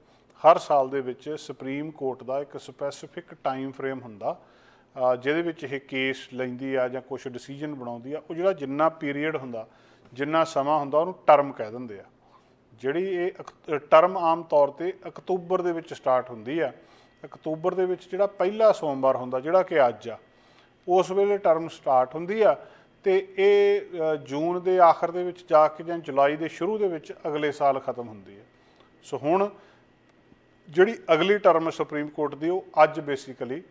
ਹਰ ਸਾਲ ਦੇ ਵਿੱਚ ਸੁਪਰੀਮ ਕੋਰਟ ਦਾ ਇੱਕ ਸਪੈਸੀਫਿਕ ਟਾਈਮ ਫਰੇਮ ਹੁੰਦਾ। ਜਿਹਦੇ ਵਿੱਚ ਇਹ ਕੇਸ ਲੈਂਦੀ ਆ ਜਾਂ ਕੁਝ ਡਿਸੀਜਨ ਬਣਾਉਂਦੀ ਆ, ਉਹ ਜਿਹੜਾ ਜਿੰਨਾ ਪੀਰੀਅਡ ਹੁੰਦਾ, ਜਿੰਨਾ ਸਮਾਂ ਹੁੰਦਾ, ਉਹਨੂੰ ਟਰਮ ਕਹਿ ਦਿੰਦੇ ਆ। ਜਿਹੜੀ ਇਹ ਟਰਮ ਆਮ ਤੌਰ ਤੇ ਅਕਤੂਬਰ ਦੇ ਵਿੱਚ ਸਟਾਰਟ ਹੁੰਦੀ ਆ। ਅਕਤੂਬਰ ਦੇ ਵਿੱਚ ਜਿਹੜਾ ਪਹਿਲਾ ਸੋਮਵਾਰ ਹੁੰਦਾ, ਜਿਹੜਾ ਕਿ ਅੱਜ ਆ, ਉਸ ਵੇਲੇ ਟਰਮ ਸਟਾਰਟ ਹੁੰਦੀ ਆ। ਤੇ ਇਹ ਜੂਨ ਦੇ ਆਖਰ ਦੇ ਵਿੱਚ ਜਾ ਕੇ ਜਾਂ ਜੁਲਾਈ ਦੇ ਸ਼ੁਰੂ ਦੇ ਵਿੱਚ ਅਗਲੇ ਸਾਲ ਖਤਮ ਹੁੰਦੀ ਹੈ। ਸੋ ਹੁਣ ਜਿਹੜੀ ਅਗਲੀ ਟਰਮ ਸੁਪਰੀਮ ਕੋਰਟ ਦੀ, ਉਹ ਅੱਜ ਬੇਸਿਕਲੀ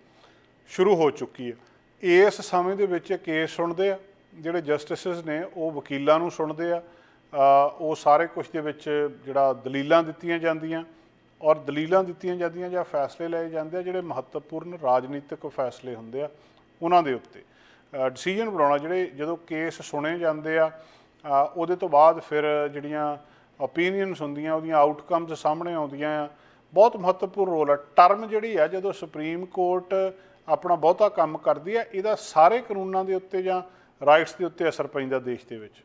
ਸ਼ੁਰੂ ਹੋ ਚੁੱਕੀ ਹੈ। ਇਸ ਸਮੇਂ ਦੇ ਵਿੱਚ ਇਹ ਕੇਸ ਸੁਣਦੇ ਆ, ਜਿਹੜੇ ਜਸਟਿਸਸ ਨੇ, ਉਹ ਵਕੀਲਾਂ ਨੂੰ ਸੁਣਦੇ ਆ ਉਹ ਸਾਰੇ ਕੁਝ ਦੇ ਵਿੱਚ ਜਿਹੜਾ ਦਲੀਲਾਂ ਦਿੱਤੀਆਂ ਜਾਂਦੀਆਂ ਔਰ ਦਲੀਲਾਂ ਦਿੱਤੀਆਂ ਜਾਂਦੀਆਂ ਜਾਂ ਫੈਸਲੇ ਲਏ ਜਾਂਦੇ ਆ, ਜਿਹੜੇ ਮਹੱਤਵਪੂਰਨ ਰਾਜਨੀਤਿਕ ਫੈਸਲੇ ਹੁੰਦੇ ਆ, ਉਹਨਾਂ ਦੇ ਉੱਤੇ। ਡਿਸੀਜਨ ਬਣਾਉਣਾ, ਜਿਹੜੇ ਜਦੋਂ ਕੇਸ ਸੁਣੇ ਜਾਂਦੇ ਆ ਉਹਦੇ ਤੋਂ ਬਾਅਦ ਫਿਰ ਜਿਹੜੀਆਂ ਓਪੀਨੀਅਨਸ ਹੁੰਦੀਆਂ, ਉਹਦੀਆਂ ਆਊਟਕਮਸ ਸਾਹਮਣੇ ਆਉਂਦੀਆਂ ਆ। ਬਹੁਤ ਮਹੱਤਵਪੂਰਨ ਰੋਲ ਆ। ਟਰਮ ਜਿਹੜੀ ਆ, ਜਦੋਂ ਸੁਪਰੀਮ ਕੋਰਟ ਆਪਣਾ ਬਹੁਤਾ ਕੰਮ ਕਰਦੀ ਆ, ਇਹਦਾ ਸਾਰੇ ਕਾਨੂੰਨਾਂ ਦੇ ਉੱਤੇ ਜਾਂ ਰਾਈਟਸ ਦੇ ਉੱਤੇ ਅਸਰ ਪੈਂਦਾ ਦੇਸ਼ ਦੇ ਵਿੱਚ।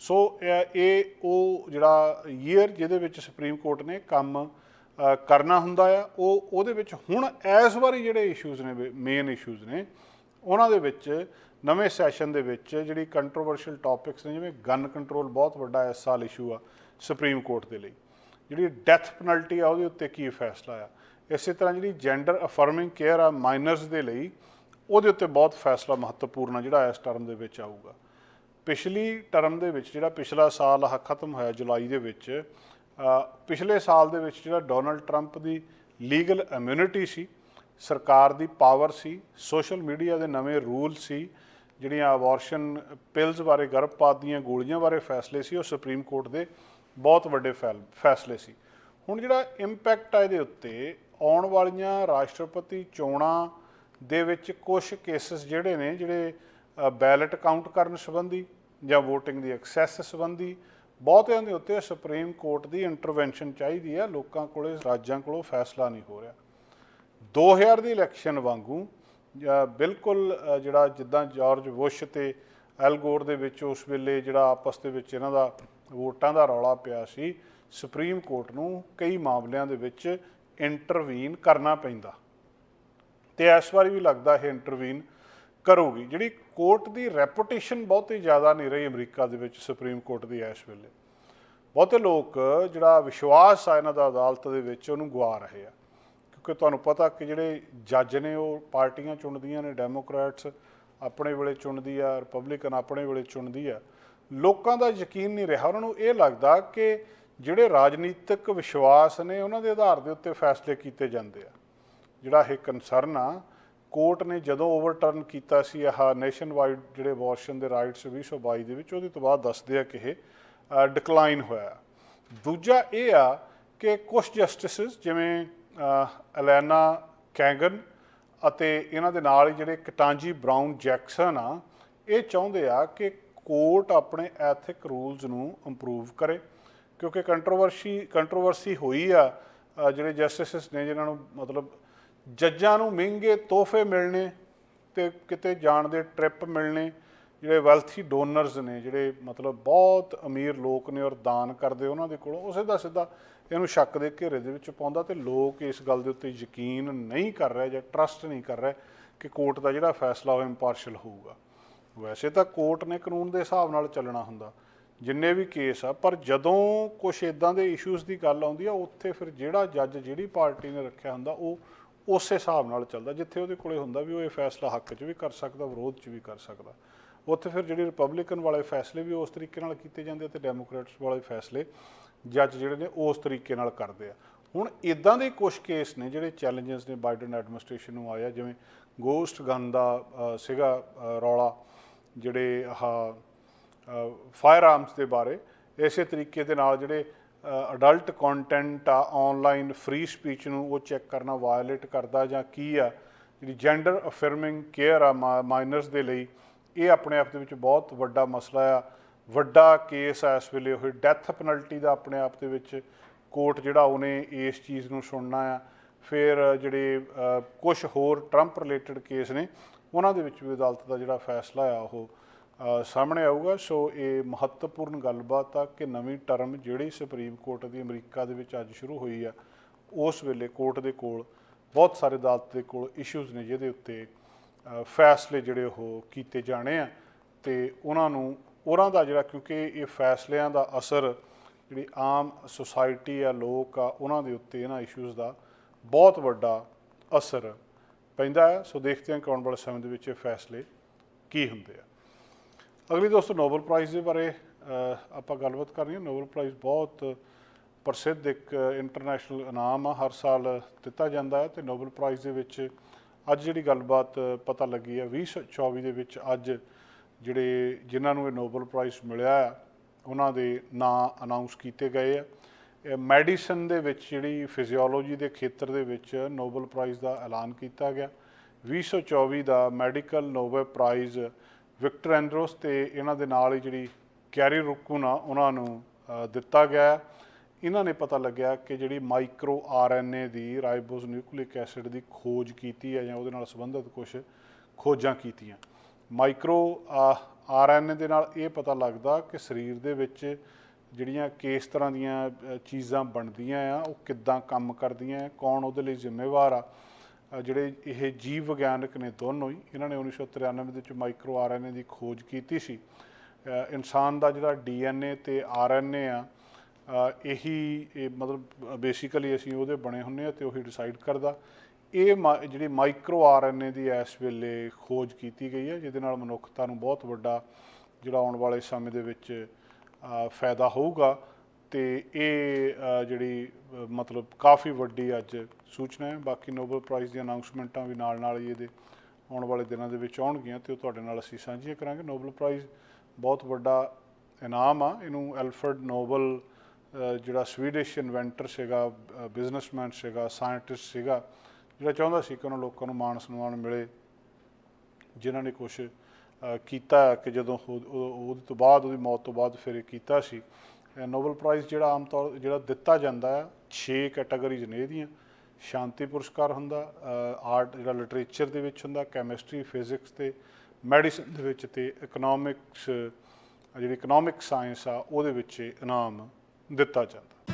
ਸੋ ਇਹ ਉਹ ਜਿਹੜਾ ਈਅਰ ਜਿਹਦੇ ਵਿੱਚ ਸੁਪਰੀਮ ਕੋਰਟ ਨੇ ਕੰਮ ਕਰਨਾ ਹੁੰਦਾ ਆ, ਉਹ ਉਹਦੇ ਵਿੱਚ ਹੁਣ ਇਸ ਵਾਰੀ ਜਿਹੜੇ ਇਸ਼ੂਜ਼ ਨੇ ਮੇਨ ਇਸ਼ੂਜ਼ ਨੇ ਉਹਨਾਂ ਦੇ ਵਿੱਚ, ਨਵੇਂ ਸੈਸ਼ਨ ਦੇ ਵਿੱਚ ਜਿਹੜੀ ਕੰਟਰੋਵਰਸ਼ੀਅਲ ਟਾਪਿਕਸ ਨੇ, ਜਿਵੇਂ ਗਨ ਕੰਟਰੋਲ ਬਹੁਤ ਵੱਡਾ ਇਸ ਸਾਲ ਇਸ਼ੂ ਆ ਸੁਪਰੀਮ ਕੋਰਟ ਦੇ ਲਈ। ਜਿਹੜੀ ਡੈਥ ਪੈਨਲਟੀ ਆ, ਉਹਦੇ ਉੱਤੇ ਕੀ ਫੈਸਲਾ ਆ? ਇਸੇ ਤਰ੍ਹਾਂ ਜਿਹੜੀ ਜੈਂਡਰ ਅਫਰਮਿੰਗ ਕੇਅਰ ਆ ਮਾਈਨਰਸ ਦੇ ਲਈ, ਉਹਦੇ ਉੱਤੇ ਬਹੁਤ ਫੈਸਲਾ ਮਹੱਤਵਪੂਰਨ ਆ, ਜਿਹੜਾ ਇਸ ਟਰਮ ਦੇ ਵਿੱਚ ਆਊਗਾ। ਪਿਛਲੀ ਟਰਮ ਦੇ ਵਿੱਚ, ਜਿਹੜਾ ਪਿਛਲਾ ਸਾਲ ਆਹ ਖਤਮ ਹੋਇਆ ਜੁਲਾਈ ਦੇ ਵਿੱਚ ਪਿਛਲੇ ਸਾਲ ਦੇ ਵਿੱਚ ਜਿਹੜਾ ਡੋਨਲਡ ਟਰੰਪ ਦੀ ਲੀਗਲ ਇਮਿਊਨਿਟੀ ਸੀ ਸਰਕਾਰ ਦੀ ਪਾਵਰ ਸੀ, ਸੋਸ਼ਲ ਮੀਡੀਆ ਦੇ ਨਵੇਂ ਰੂਲ ਸੀ, ਜਿਹੜੀਆਂ ਅਬੋਰਸ਼ਨ ਪਿਲਸ ਬਾਰੇ, ਗਰਭਪਾਤ ਦੀਆਂ ਗੋਲੀਆਂ ਬਾਰੇ ਫੈਸਲੇ ਸੀ, ਉਹ ਸੁਪਰੀਮ ਕੋਰਟ ਦੇ ਬਹੁਤ ਵੱਡੇ ਫੈਲ- ਫੈਸਲੇ ਸੀ। ਹੁਣ ਜਿਹੜਾ ਇੰਪੈਕਟ ਆ ਇਹਦੇ ਉੱਤੇ, ਆਉਣ ਵਾਲੀਆਂ ਰਾਸ਼ਟਰਪਤੀ ਚੋਣਾਂ ਦੇ ਵਿੱਚ ਕੁਝ ਕੇਸਸ ਜਿਹੜੇ ਨੇ, ਜਿਹੜੇ ਬੈਲਟ ਕਾਊਂਟ ਕਰਨ ਸੰਬੰਧੀ ਜਾਂ VOTING ਦੀ ਐਕਸੈਸ ਸੰਬੰਧੀ, ਬਹੁਤਿਆਂ ਦੇ ਉੱਤੇ ਸੁਪਰੀਮ ਕੋਰਟ ਦੀ ਇੰਟਰਵੈਂਸ਼ਨ ਚਾਹੀਦੀ ਹੈ। ਲੋਕਾਂ ਕੋਲੇ, ਰਾਜਾਂ ਕੋਲੋਂ ਫੈਸਲਾ ਨਹੀਂ ਹੋ ਰਿਹਾ। 2000 ਦੀ ਇਲੈਕਸ਼ਨ ਵਾਂਗੂ ਬਿਲਕੁਲ ਜਿਹੜਾ ਜਿੱਦਾਂ ਜਾਰਜ ਬੁਸ਼ ਤੇ ਐਲ ਗੋਰ ਦੇ ਵਿੱਚ ਉਸ ਵੇਲੇ ਜਿਹੜਾ ਆਪਸ ਦੇ ਵਿੱਚ ਇਹਨਾਂ ਦਾ ਵੋਟਾਂ ਦਾ ਰੌਲਾ ਪਿਆ ਸੀ ਸੁਪਰੀਮ ਕੋਰਟ ਨੂੰ ਕਈ ਮਾਮਲਿਆਂ ਦੇ ਵਿੱਚ ਇੰਟਰਵੀਨ ਕਰਨਾ ਪੈਂਦਾ। ਤੇ ਇਸ ਵਾਰੀ ਵੀ ਲੱਗਦਾ ਇਹ ਇੰਟਰਵੀਨ ਕਰੂਗੀ, ਜਿਹੜੀ ਕੋਰਟ ਦੀ ਰੈਪੂਟੇਸ਼ਨ ਬਹੁਤੀ ਜ਼ਿਆਦਾ ਨਹੀਂ ਰਹੀ ਅਮਰੀਕਾ ਦੇ ਵਿੱਚ ਸੁਪਰੀਮ ਕੋਰਟ ਦੀ ਇਸ ਵੇਲੇ। ਬਹੁਤੇ ਲੋਕ ਜਿਹੜਾ ਵਿਸ਼ਵਾਸ ਆ ਇਹਨਾਂ ਦਾ ਅਦਾਲਤ ਦੇ ਵਿੱਚ, ਉਹਨੂੰ ਗਵਾ ਰਹੇ ਆ। ਕਿਉਂਕਿ ਤੁਹਾਨੂੰ ਪਤਾ ਕਿ ਜਿਹੜੇ ਜੱਜ ਨੇ ਉਹ ਪਾਰਟੀਆਂ ਚੁਣਦੀਆਂ ਨੇ ਡੈਮੋਕ੍ਰੈਟਸ ਆਪਣੇ ਵੇਲੇ ਚੁਣਦੀ ਆ ਰਿਪਬਲਿਕਨ ਆਪਣੇ ਵੇਲੇ ਚੁਣਦੀ ਆ, ਲੋਕਾਂ ਦਾ ਯਕੀਨ ਨਹੀਂ ਰਿਹਾ। ਉਹਨਾਂ ਨੂੰ ਇਹ ਲੱਗਦਾ ਕਿ ਜਿਹੜੇ ਰਾਜਨੀਤਿਕ ਵਿਸ਼ਵਾਸ ਨੇ ਉਹਨਾਂ ਦੇ ਆਧਾਰ ਦੇ ਉੱਤੇ ਫੈਸਲੇ ਕੀਤੇ ਜਾਂਦੇ ਆ। ਜਿਹੜਾ ਇਹ ਕਨਸਰਨ ਆ, ਕੋਰਟ ਨੇ ਜਦੋਂ ਓਵਰਟਰਨ ਕੀਤਾ ਸੀ, ਆਹ ਨੇਸ਼ਨ ਵਾਈਡ ਜਿਹੜੇ ਅਬੋਰਸ਼ਨ ਦੇ ਰਾਈਟਸ 2022 ਦੇ ਵਿੱਚ, ਉਹਦੇ ਤੋਂ ਬਾਅਦ ਦੱਸਦੇ ਆ ਕਿ ਇਹ ਡਿਕਲਾਈਨ ਹੋਇਆ। ਦੂਜਾ ਇਹ ਆ ਕਿ ਕੁਝ ਜਸਟਿਸਸ ਜਿਵੇਂ ਅਲੈਨਾ ਕੈਂਗਨ ਅਤੇ ਇਹਨਾਂ ਦੇ ਨਾਲ ਹੀ ਜਿਹੜੇ ਕਟਾਂਜੀ ਬਰਾਊਨ ਜੈਕਸਨ ਆ, ਇਹ ਚਾਹੁੰਦੇ ਆ ਕਿ ਕੋਰਟ ਆਪਣੇ ਐਥਿਕ ਰੂਲਸ ਨੂੰ ਇੰਪਰੂਵ ਕਰੇ, ਕਿਉਂਕਿ ਕੰਟਰੋਵਰਸੀ ਕੰਟਰੋਵਰਸੀ ਹੋਈ ਆ ਜਿਹੜੇ ਜਸਟਿਸਸ ਨੇ ਜਿਨ੍ਹਾਂ ਨੂੰ ਮਤਲਬ ਜੱਜਾਂ ਨੂੰ ਮਹਿੰਗੇ ਤੋਹਫੇ ਮਿਲਣੇ ਤੇ ਕਿਤੇ ਜਾਣ ਦੇ ਟ੍ਰਿਪ ਮਿਲਣੇ, ਜਿਹੜੇ ਵੈਲਥੀ ਡੋਨਰਸ ਨੇ, ਜਿਹੜੇ ਮਤਲਬ ਬਹੁਤ ਅਮੀਰ ਲੋਕ ਨੇ ਔਰ ਦਾਨ ਕਰਦੇ ਉਹਨਾਂ ਦੇ ਕੋਲੋਂ ਉਹ ਸਿੱਧਾ ਸਿੱਧਾ ਇਹਨੂੰ ਸ਼ੱਕ ਦੇ ਘੇਰੇ ਦੇ ਵਿੱਚ ਪਾਉਂਦਾ ਤੇ ਲੋਕ ਇਸ ਗੱਲ ਦੇ ਉੱਤੇ ਯਕੀਨ ਨਹੀਂ ਕਰ ਰਹੇ ਜਾਂ ਟਰਸਟ ਨਹੀਂ ਕਰ ਰਹੇ ਕਿ ਕੋਰਟ ਦਾ ਜਿਹੜਾ ਫੈਸਲਾ ਉਹ ਇੰਪਾਰਸ਼ਲ ਹੋਊਗਾ। ਵੈਸੇ ਤਾਂ ਕੋਰਟ ਨੇ ਕਾਨੂੰਨ ਦੇ ਹਿਸਾਬ ਨਾਲ ਚੱਲਣਾ ਹੁੰਦਾ। ਜਿੰਨੇ ਵੀ ਕੇਸ ਆ, ਪਰ ਜਦੋਂ ਕੁਝ ਇਦਾਂ ਦੇ ਇਸ਼ੂਜ਼ ਦੀ ਗੱਲ ਆਉਂਦੀ ਆ, ਉੱਥੇ ਫਿਰ ਜਿਹੜਾ ਜੱਜ ਜਿਹੜੀ ਪਾਰਟੀ ਨੇ ਰੱਖਿਆ ਹੁੰਦਾ, ਉਹ ਉਸੇ ਹਿਸਾਬ ਨਾਲ ਚੱਲਦਾ, ਜਿੱਥੇ ਉਹਦੇ ਕੋਲੇ ਹੁੰਦਾ ਵੀ ਉਹ ਇਹ ਫੈਸਲਾ ਹੱਕ 'ਚ ਵੀ ਕਰ ਸਕਦਾ, ਵਿਰੋਧ 'ਚ ਵੀ ਕਰ ਸਕਦਾ। ਉੱਥੇ ਫਿਰ ਜਿਹੜੇ ਰਿਪਬਲਿਕਨ ਵਾਲੇ ਫੈਸਲੇ ਵੀ ਉਸ ਤਰੀਕੇ ਨਾਲ ਕੀਤੇ ਜਾਂਦੇ ਆ ਤੇ ਡੈਮੋਕ੍ਰੇਟਸ ਵਾਲੇ ਫੈਸਲੇ ਜੱਜ ਜਿਹੜੇ ਨੇ ਉਸ ਤਰੀਕੇ ਨਾਲ ਕਰਦੇ ਆ। ਹੁਣ ਇਦਾਂ ਦੇ ਕੁਝ ਕੇਸ ਨੇ ਜਿਹੜੇ ਚੈਲੰਜਸ ਨੇ ਬਾਈਡਨ ਐਡਮਿਨਿਸਟ੍ਰੇਸ਼ਨ ਨੂੰ ਆਇਆ ਜਿਵੇਂ ਗੋਸਟ ਗਨ ਦਾ ਸੀਗਾ ਰੌਲਾ, ਜਿਹੜੇ ਆਹ ਫਾਇਰ ਆਰਮਸ ਦੇ ਬਾਰੇ। ਇਸੇ ਤਰੀਕੇ ਦੇ ਨਾਲ ਜਿਹੜੇ ਅਡਲਟ ਕੰਟੈਂਟ ਆ ਆਨਲਾਈਨ ਫ੍ਰੀ ਸਪੀਚ ਨੂੰ ਉਹ ਚੈੱਕ ਕਰਨਾ ਵਾਇਓਲੇਟ ਕਰਦਾ ਜਾਂ ਕੀ ਆ, ਜਿਹੜੀ ਜੈਂਡਰ ਅਫਰਮਿੰਗ ਕੇਅਰ ਆ ਮਾਈਨਰਸ ਦੇ ਲਈ, ਇਹ ਆਪਣੇ ਆਪ ਦੇ ਵਿੱਚ ਬਹੁਤ ਵੱਡਾ ਮਸਲਾ ਆ। ਵੱਡਾ ਕੇਸ ਆ ਇਸ ਵੇਲੇ, ਉਹ ਡੈਥ ਪੈਨਲਟੀ ਦਾ ਆਪਣੇ ਆਪ ਦੇ ਵਿੱਚ ਕੋਰਟ ਜਿਹੜਾ ਉਹਨੇ ਇਸ ਚੀਜ਼ ਨੂੰ ਸੁਣਨਾ ਆ। ਫਿਰ ਜਿਹੜੇ ਕੁਝ ਹੋਰ ਟਰੰਪ ਰਿਲੇਟਡ ਕੇਸ ਨੇ, ਉਹਨਾਂ ਦੇ ਵਿੱਚ ਵੀ ਅਦਾਲਤ ਦਾ ਜਿਹੜਾ ਫੈਸਲਾ ਆ, ਉਹ ਸਾਹਮਣੇ ਆਊਗਾ। ਸੋ ਇਹ ਮਹੱਤਵਪੂਰਨ ਗੱਲਬਾਤ ਆ ਕਿ ਨਵੀਂ ਟਰਮ ਜਿਹੜੀ ਸੁਪਰੀਮ ਕੋਰਟ ਦੀ ਅਮਰੀਕਾ ਦੇ ਵਿੱਚ ਅੱਜ ਸ਼ੁਰੂ ਹੋਈ ਆ, ਉਸ ਵੇਲੇ ਕੋਰਟ ਦੇ ਕੋਲ ਬਹੁਤ ਸਾਰੇ ਅਦਾਲਤ ਦੇ ਕੋਲ ਇਸ਼ੂਜ਼ ਨੇ ਜਿਹਦੇ ਉੱਤੇ ਫੈਸਲੇ ਜਿਹੜੇ ਉਹ ਕੀਤੇ ਜਾਣੇ ਆ। ਤੇ ਉਹਨਾਂ ਨੂੰ ਉਹਨਾਂ ਦਾ ਜਿਹੜਾ ਕਿਉਂਕਿ ਇਹ ਫੈਸਲਿਆਂ ਦਾ ਅਸਰ ਜਿਹੜੀ ਆਮ ਸੁਸਾਇਟੀ ਆ, ਲੋਕ ਆ ਉਹਨਾਂ ਦੇ ਉੱਤੇ ਇਹਨਾਂ ਇਸ਼ੂਜ਼ ਦਾ ਬਹੁਤ ਵੱਡਾ ਅਸਰ ਪੈਂਦਾ ਹੈ। ਸੋ ਦੇਖਦੇ ਹਾਂ ਕਿ ਆਉਣ ਵਾਲੇ ਸਮੇਂ ਦੇ ਵਿੱਚ ਇਹ ਫੈਸਲੇ ਕੀ ਹੁੰਦੇ ਆ। ਅਗਲੀ ਦੋਸਤੋ ਨੋਬਲ ਪ੍ਰਾਈਜ਼ ਦੇ ਬਾਰੇ ਆਪਾਂ ਗੱਲਬਾਤ ਕਰਨੀ ਹੈ। ਨੋਬਲ ਪ੍ਰਾਈਜ਼ ਬਹੁਤ ਪ੍ਰਸਿੱਧ ਇੱਕ ਇੰਟਰਨੈਸ਼ਨਲ ਇਨਾਮ ਆ, ਹਰ ਸਾਲ ਦਿੱਤਾ ਜਾਂਦਾ ਹੈ ਤੇ ਨੋਬਲ ਪ੍ਰਾਈਜ਼ ਦੇ ਵਿੱਚ ਅੱਜ ਜਿਹੜੀ ਗੱਲਬਾਤ ਪਤਾ ਲੱਗੀ ਹੈ 2024 ਦੇ ਵਿੱਚ ਅੱਜ ਜਿਹੜੇ ਜਿਨ੍ਹਾਂ ਨੂੰ ਇਹ ਨੋਬਲ ਪ੍ਰਾਈਜ਼ ਮਿਲਿਆ ਆ, ਉਹਨਾਂ ਦੇ ਨਾਂ ਅਨਾਉਂਸ ਕੀਤੇ ਗਏ ਆ। ਮੈਡੀਸਨ ਦੇ ਵਿੱਚ ਜਿਹੜੀ ਫਿਜ਼ੀਓਲੋਜੀ ਦੇ ਖੇਤਰ ਦੇ ਵਿੱਚ ਨੋਬਲ ਪ੍ਰਾਈਜ਼ ਦਾ ਐਲਾਨ ਕੀਤਾ ਗਿਆ। 2024 ਦਾ medical Nobel prize Victor Ambros ਤੇ ਇਹਨਾਂ ਦੇ ਨਾਲ ਹੀ ਜਿਹੜੀ ਕੈਰੀ ਰੁਕੂਨ ਆ ਉਹਨਾਂ ਨੂੰ ਦਿੱਤਾ ਗਿਆ ਇਹਨਾਂ ਨੇ ਪਤਾ ਲੱਗਿਆ ਕਿ ਜਿਹੜੀ ਮਾਈਕਰੋ ਆਰਐਨਏ ਦੀ ਰਾਈਬੋਸ ਨਿਊਕਲਿਕ ਐਸਿਡ ਦੀ ਖੋਜ ਕੀਤੀ ਹੈ ਜਾਂ ਉਹਦੇ ਨਾਲ ਸੰਬੰਧਿਤ ਕੁਝ ਖੋਜਾਂ ਕੀਤੀਆਂ। ਮਾਈਕਰੋ ਆਰਐਨਏ ਦੇ ਨਾਲ ਇਹ ਪਤਾ ਲੱਗਦਾ ਕਿ ਸਰੀਰ ਦੇ ਵਿੱਚ ਜਿਹੜੀਆਂ ਕਿਸ ਤਰ੍ਹਾਂ ਦੀਆਂ ਚੀਜ਼ਾਂ ਬਣਦੀਆਂ ਆ, ਉਹ ਕਿੱਦਾਂ ਕੰਮ ਕਰਦੀਆਂ ਆ, ਕੌਣ ਉਹਦੇ ਲਈ ਜ਼ਿੰਮੇਵਾਰ ਆ ਜਿਹੜੇ ਇਹ ਜੀਵ ਵਿਗਿਆਨਕ ਨੇ ਦੋਨੋਂ ਹੀ, ਇਹਨਾਂ ਨੇ 1993 ਦੇ ਵਿੱਚ ਮਾਈਕਰੋ ਆਰਐਨਏ ਦੀ ਖੋਜ ਕੀਤੀ ਸੀ। ਇਨਸਾਨ ਦਾ ਜਿਹੜਾ ਡੀਐਨਏ ਤੇ ਆਰਐਨਏ ਆ ਇਹੀ, ਇਹ ਮਤਲਬ ਬੇਸਿਕਲੀ ਅਸੀਂ ਉਹਦੇ ਬਣੇ ਹੁੰਨੇ ਆ ਤੇ ਉਹੀ ਡਿਸਾਈਡ ਕਰਦਾ। ਇਹ ਮਾ- ਜਿਹੜੀ ਮਾਈਕਰੋ ਆਰਐਨਏ ਦੀ ਇਸ ਵੇਲੇ ਖੋਜ ਕੀਤੀ ਗਈ ਹੈ, ਜਿਹਦੇ ਨਾਲ ਮਨੁੱਖਤਾ ਨੂੰ ਬਹੁਤ ਵੱਡਾ ਜਿਹੜਾ ਆਉਣ ਵਾਲੇ ਸਮੇਂ ਦੇ ਵਿੱਚ ਫਾਇਦਾ ਹੋਊਗਾ। ਤੇ ਇਹ ਜਿਹੜੀ ਮਤਲਬ ਕਾਫੀ ਵੱਡੀ ਅੱਜ ਸੂਚਨਾ ਹੈ। ਬਾਕੀ ਨੋਬਲ ਪ੍ਰਾਈਜ਼ ਦੀਆਂ ਅਨਾਉਂਸਮੈਂਟਾਂ ਵੀ ਨਾਲ ਨਾਲ ਹੀ ਇਹਦੇ ਆਉਣ ਵਾਲੇ ਦਿਨਾਂ ਦੇ ਵਿੱਚ ਆਉਣਗੀਆਂ ਤੇ ਉਹ ਤੁਹਾਡੇ ਨਾਲ ਅਸੀਂ ਸਾਂਝੀਆਂ ਕਰਾਂਗੇ। ਨੋਬਲ ਪ੍ਰਾਈਜ਼ ਬਹੁਤ ਵੱਡਾ ਇਨਾਮ ਆ। ਇਹਨੂੰ ਐਲਫਰਡ ਨੋਬਲ ਜਿਹੜਾ ਸਵੀਡਿਸ਼ ਇਨਵੈਂਟਰ ਸੀਗਾ ਬਿਜ਼ਨਸਮੈਨ ਸੀਗਾ ਸਾਇੰਟਿਸਟ ਸੀਗਾ ਜਿਹੜਾ ਚਾਹੁੰਦਾ ਸੀ ਕਿ ਉਹਨਾਂ ਲੋਕਾਂ ਨੂੰ ਮਾਣ ਸਨਮਾਨ ਮਿਲੇ, ਜਿਨ੍ਹਾਂ ਨੇ ਕੁਝ ਕੀਤਾ ਹੈ ਕਿ ਜਦੋਂ ਉਹਦੇ ਤੋਂ ਬਾਅਦ, ਉਹਦੀ ਮੌਤ ਤੋਂ ਬਾਅਦ ਫਿਰ ਇਹ ਕੀਤਾ ਸੀ। ਨੋਬਲ ਪ੍ਰਾਈਜ਼ ਜਿਹੜਾ ਆਮ ਤੌਰ, ਜਿਹੜਾ ਦਿੱਤਾ ਜਾਂਦਾ ਹੈ 6 ਕੈਟਾਗਰੀਜ਼ ਨੇ ਇਹਦੀਆਂ। ਸ਼ਾਂਤੀ ਪੁਰਸਕਾਰ ਹੁੰਦਾ ਆਰਟ ਜਿਹੜਾ ਲਿਟਰੇਚਰ ਦੇ ਵਿੱਚ ਹੁੰਦਾ ਕੈਮਿਸਟਰੀ ਫਿਜ਼ਿਕਸ ਤੇ ਮੈਡੀਸਨ ਦੇ ਵਿੱਚ ਤੇ ਇਕਨੋਮਿਕਸ ਜਿਹੜੀ ਇਕਨੋਮਿਕ ਸਾਇੰਸ ਆ, ਉਹਦੇ ਵਿੱਚ ਇਹ ਇਨਾਮ ਦਿੱਤਾ ਜਾਂਦਾ।